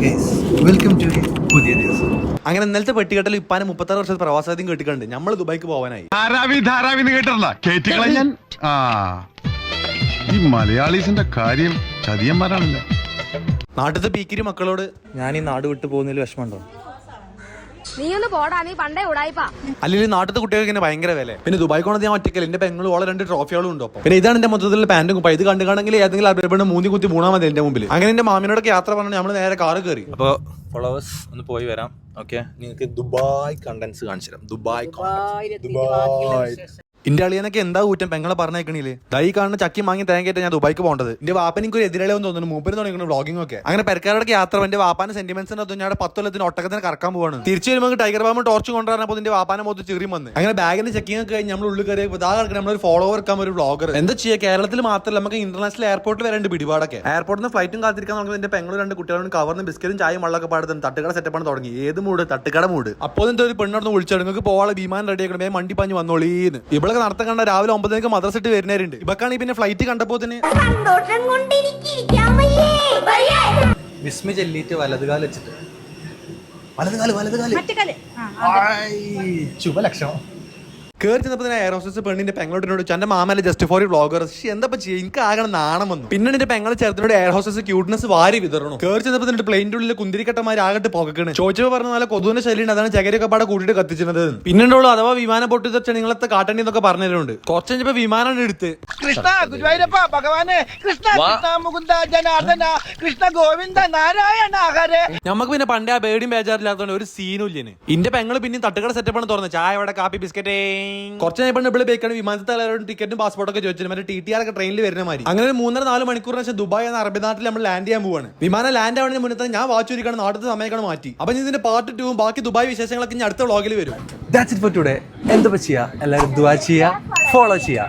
Welcome to പുതിയ ദിവസം. അങ്ങനെ ഇന്നലത്തെ പെട്ടികെട്ടൽ ഇപ്പാനെ മുപ്പത്താറ് വർഷത്തെ പ്രവാസാദ്യം കേട്ടിട്ടുണ്ട്. നമ്മൾ ദുബായിക്ക് പോവാനായി. ധാരാവി ധാരാവി കേറ്റിക്കളയാൻ ആ. ഈ മലയാളീസിന്റെ കാര്യം ചതിയന്മാരാണല്ലോ? നാട്ടിലത്തെ പീക്കിരി മക്കളോട് ഞാൻ ഈ നാട് വിട്ടു പോകുന്നതിൽ വിഷമമുണ്ടോ? നീ ഒന്ന് പോടാ നീ പണ്ടേ ഉടായിപ്പാ. അല്ലെങ്കിൽ നാട്ടിലത്തെ കുട്ടികൾക്ക് ഇങ്ങനെ ഭയങ്കര വില പിന്നെ ദുബായ് കോണത്തിൽ ഞാൻ ഒറ്റയ്ക്കല്ല. എന്റെ പെങ്ങളും ഓളെ രണ്ട് ട്രോഫികളും ഉണ്ടോ പിന്നെ ഇതാണ് എന്റെ മൊത്തത്തിലുള്ള പാന്റും കുപ്പ ഇത് കണ്ടു കാണെങ്കിൽ ഏതെങ്കിലും അഭിപ്രായം മൂന്നി കുത്തി മൂന്നാ മതി എന്റെ മുമ്പിൽ അങ്ങനെ എന്റെ മാമിനോടൊക്കെ യാത്ര പറഞ്ഞു നമ്മൾ നേരെ കാറ്. കയറി അപ്പോൾ ഫോളോവേഴ്സ് ഒന്ന് പോയി വരാം. ഓക്കെ നിങ്ങൾക്ക് ദുബായ് കണ്ടൻസ് കാണിച്ചു തരാം. Dubai Dubai. ഇന്റെ അളിയനൊക്കെ എന്താ ഊറ്റം പെങ്ങളെ പറഞ്ഞേക്കണില്ലേ ദൈ കാണുന്ന ചക്കി വാങ്ങി തേങ്ങയിട്ട് ഞാൻ ദുബായിക്ക് പോകേണ്ടത്. എന്റെ വാപ്പനിക്ക് ഒരു എതിരാളിയെന്ന് തോന്നുന്നു. മൂപ്പര് തുടങ്ങുന്നു വ്ളോഗിംഗ് ഒക്കെ. അങ്ങനെ പെരക്കാരുടെ യാത്ര എന്റെ വാപ്പാന്റെ സെന്റിമെന്റ്സിന് ഞാൻ പത്തൊല്ലത്തിന് ഒട്ടക്കത്തിന് കറക്കാൻ പോവാണ്. തിരിച്ചു വരുമ്പോൾ ടൈഗർ ബാബ് ടോർച്ച് കൊണ്ടുവരാനപ്പോൾ എന്റെ വാപ്പാനെ മൊത്തം ചെറിയ വന്ന്. അങ്ങനെ ബാഗിന്റെ ചെക്കിംഗ് ഒക്കെ കഴിഞ്ഞ് നമ്മൾ ഉള്ളിൽ കയറി ഇതാ നമ്മൾ നമ്മളൊരു ഫോളോവർ എടുക്കാൻ ഒരു വ്ളോഗർ എന്താ ചെയ്യുക കേരളത്തിൽ മാത്രമല്ല നമുക്ക് ഇന്റർനാഷണൽ എയർപോർട്ടിൽ വരേണ്ട പിടിപാടൊക്കെ. എയർപോർട്ടിൽ നിന്ന് ഫ്ലൈറ്റും കാത്തിരിക്കാൻ നമുക്ക് എന്റെ പെങ്ങളും രണ്ട് കുട്ടികളും കവർന്ന് ബിസ്ക്കറ്റും ചായയും വെള്ളമൊക്കെ പാടുന്നു തട്ടുകട സെറ്റപ്പാണ് തുടങ്ങി. ഏത് മൂട് തട്ടുകട മൂട് അപ്പോൾ എന്തോ ഒരു പെണ്ണോട് വിളിച്ചു നിങ്ങൾക്ക് പോവാളെ വിമാനം റെഡി ആക്കണം. വണ്ടി പാഞ്ഞ് വന്നോളീന്ന്. ഇവളൊക്കെ നടത്തം കണ്ട രാവിലെ ഒമ്പതിനൊക്കെ മദ്രസ ഇട്ട് വരുന്നവരുണ്ട്. ഇവക്കാണ് പിന്നെ ഫ്ലൈറ്റ് കണ്ടപ്പോ തന്നെ. വിസ്മി ചെല്ലിട്ട് വലതുകാൽ വെച്ചിട്ട്. വലതുകാൽ വലതുകാൽ മറ്റേ ശുഭലക്ഷണം കേറി ചെന്നപ്പോ തന്നെ എയർ ഹോസ്റ്റസ് പെണ്ണിന്റെ പെങ്ങളോട്ടിനോട് എന്റെ മാമല്ലേ ജസ്റ്റ് ഫോർ വ്ളോഗർ എന്താ ചെയ്യുക എനിക്ക് ആകണം നാണം വന്നു. പിന്നെ എന്റെ പെങ്ങളെ ചേർത്തിനോട് എയർ ഹോസ്റ്റസ് ക്യൂട്ട്നെസ് വാരി വിതറണു. കേറി ചെന്നപ്പോ തന്നെ പ്ലെയിന്റെ ഉള്ളിൽ കുന്തിരിക്കട്ടമാര് ആകട്ട് പോകണം ചോദിച്ചപ്പോ പറഞ്ഞ നല്ല കൊതുവിന്റെ ശല്യം അതാണ് ചകരൊക്കെ പാടെ കൂട്ടിയിട്ട് കത്തിച്ചിരുന്നത് പിന്നെ ഉള്ളൂ അഥവാ വിമാനം പൊട്ടി തെച്ചാൽ നിങ്ങളത്തെ കാട്ടണ്ടി എന്നൊക്കെ പറഞ്ഞിട്ടുണ്ട് കുറച്ച് കഴിഞ്ഞപ്പോ വിമാനം എടുത്ത്. കൃഷ്ണ ഗുരുവായൂരപ്പ ഭഗവാനെ കൃഷ്ണ കൃഷ്ണ മുകുന്ദ ജനാർദ്ദന കൃഷ്ണ ഗോവിന്ദ നാരായണ ഹരേ. നമുക്ക് പിന്നെ പണ്ടേ ആ പേടിയും ബേജാറില്ലാത്തതുകൊണ്ട് ഒരു സീനും ഇല്ലേ ഇന്റെ പെങ്ങൾ പിന്നെ തട്ടുകട സെറ്റപ്പാണ് തുറന്നത് ചായ അവിടെ കാപ്പി ബിസ്ക്കറ്റ്. കുറച്ച് നേരം ഇവിടെ ബേക്കാണ് വിമാനത്തിൽ എല്ലാവരും ടിക്കറ്റും പാസ്പോർട്ട് ഒക്കെ ചോദിച്ചു മറ്റേ ടി ടി ആർ ഒക്കെ ട്രെയിനിൽ വരുന്ന മാതിരി. അങ്ങനെ ഒരു മൂന്നര നാല് മണിക്കൂറിന് ശേഷം ദുബായ് എന്ന അറബി നാട്ടിൽ നമ്മൾ ലാൻഡ് ചെയ്യാൻ പോവാണ്. വിമാനം ലാൻഡ് ആവുന്നതിന് മുന്നേ തന്നെ ഞാൻ വാച്ച് ഒരുക്കാണ് നാട്ടിലത്തെ സമയക്കാണ് മാറ്റി. അപ്പൊ ഞാൻ ഇതിന്റെ പാർട്ട് ടൂവും ബാക്കി ദുബായ് വിശേഷങ്ങളൊക്കെ ഇനി അടുത്ത വ്ളോഗിൽ വരും. ദാറ്റ്സ് ഇറ്റ് ഫോർ ടുഡേ എന്താ ചെയ്യാ? എല്ലാവരും ദുബായ് ചെയ്യാ? ഫോളോ ചെയ്യാ?